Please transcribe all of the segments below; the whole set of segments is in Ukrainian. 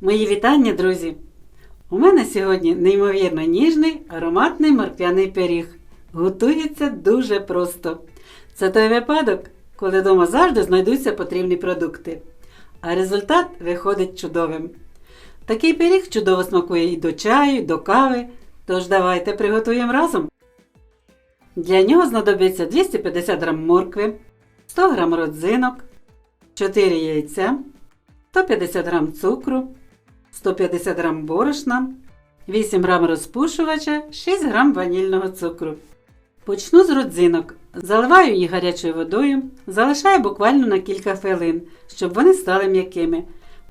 Мої вітання, друзі! У мене сьогодні неймовірно ніжний ароматний морквяний пиріг. Готується дуже просто. Це той випадок, коли вдома завжди знайдуться потрібні продукти. А результат виходить чудовим. Такий пиріг чудово смакує і до чаю, і до кави. Тож давайте приготуємо разом. Для нього знадобиться 250 г моркви, 100 г родзинок, 4 яйця, 150 г цукру, 150 г борошна, 8 г розпушувача, 6 г ванільного цукру. Почну з родзинок. Заливаю їх гарячою водою, залишаю буквально на кілька хвилин, щоб вони стали м'якими.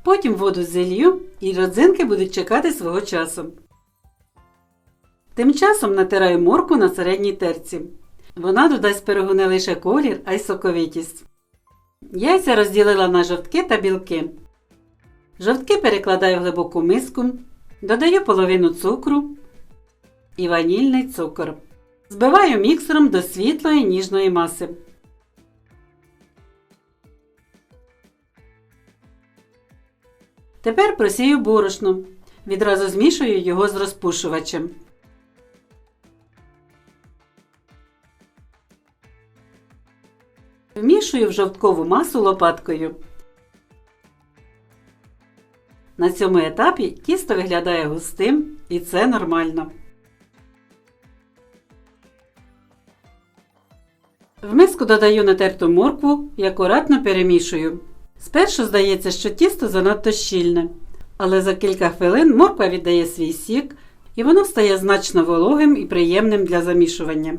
Потім воду зілью і родзинки будуть чекати свого часу. Тим часом натираю морку на середній терці. Вона додасть пирогу не лише колір, а й соковитість. Яйця розділила на жовтки та білки. Жовтки перекладаю в глибоку миску, додаю половину цукру і ванільний цукор. Збиваю міксером до світлої ніжної маси. Тепер просію борошно. Відразу змішую його з розпушувачем. Вмішую в жовткову масу лопаткою. На цьому етапі тісто виглядає густим і це нормально. В миску додаю натерту моркву і акуратно перемішую. Спершу здається, що тісто занадто щільне, але за кілька хвилин морква віддає свій сік і воно стає значно вологим і приємним для замішування.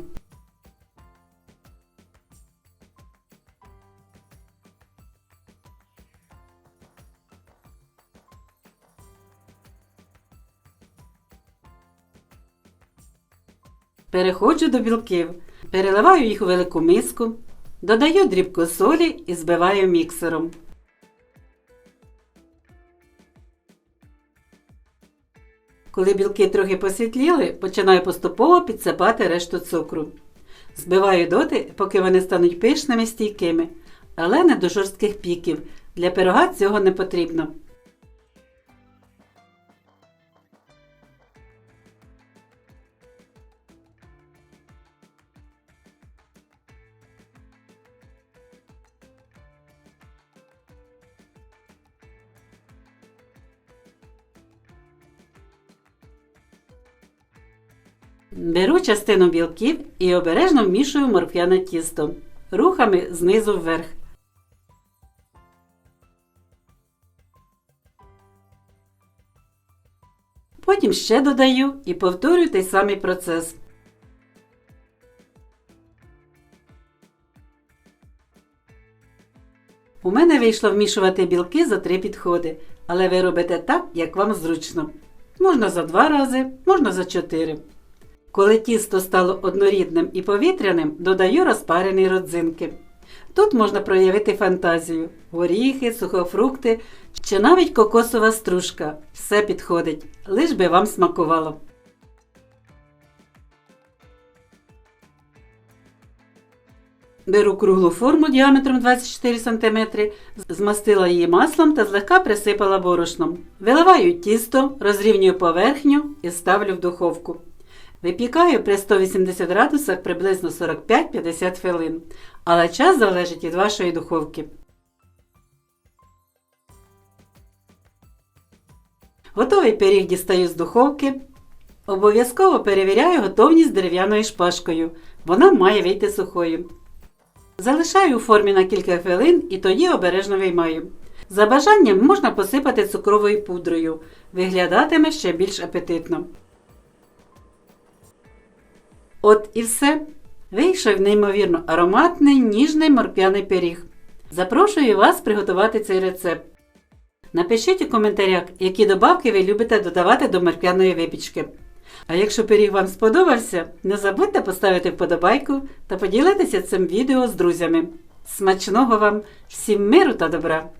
Переходжу до білків. Переливаю їх у велику миску, додаю дрібку солі і збиваю міксером. Коли білки трохи посвітліли, починаю поступово підсипати решту цукру. Збиваю доти, поки вони стануть пишними стійкими, але не до жорстких піків. Для пирога цього не потрібно. Беру частину білків і обережно вмішую морквяне тісто рухами знизу вверх. Потім ще додаю і повторюю той самий процес. У мене вийшло вмішувати білки за три підходи, але ви робите так, як вам зручно. Можна за два рази, можна за чотири. Коли тісто стало однорідним і повітряним, додаю розпарені родзинки. Тут можна проявити фантазію: горіхи, сухофрукти чи навіть кокосова стружка. Все підходить, лиш би вам смакувало. Беру круглу форму діаметром 24 см, змастила її маслом та злегка присипала борошном. Виливаю тісто, розрівнюю поверхню і ставлю в духовку. Випікаю при 180 градусах приблизно 45-50 хвилин, але час залежить від вашої духовки. Готовий пиріг дістаю з духовки. Обов'язково перевіряю готовність дерев'яною шпажкою. Вона має вийти сухою. Залишаю у формі на кілька хвилин і тоді обережно виймаю. За бажанням можна посипати цукровою пудрою. Виглядатиме ще більш апетитно. От і все. Вийшов неймовірно ароматний ніжний морквяний пиріг. Запрошую вас приготувати цей рецепт. Напишіть у коментарях, які добавки ви любите додавати до морквяної випічки. А якщо пиріг вам сподобався, не забудьте поставити вподобайку та поділитися цим відео з друзями. Смачного вам, всім миру та добра!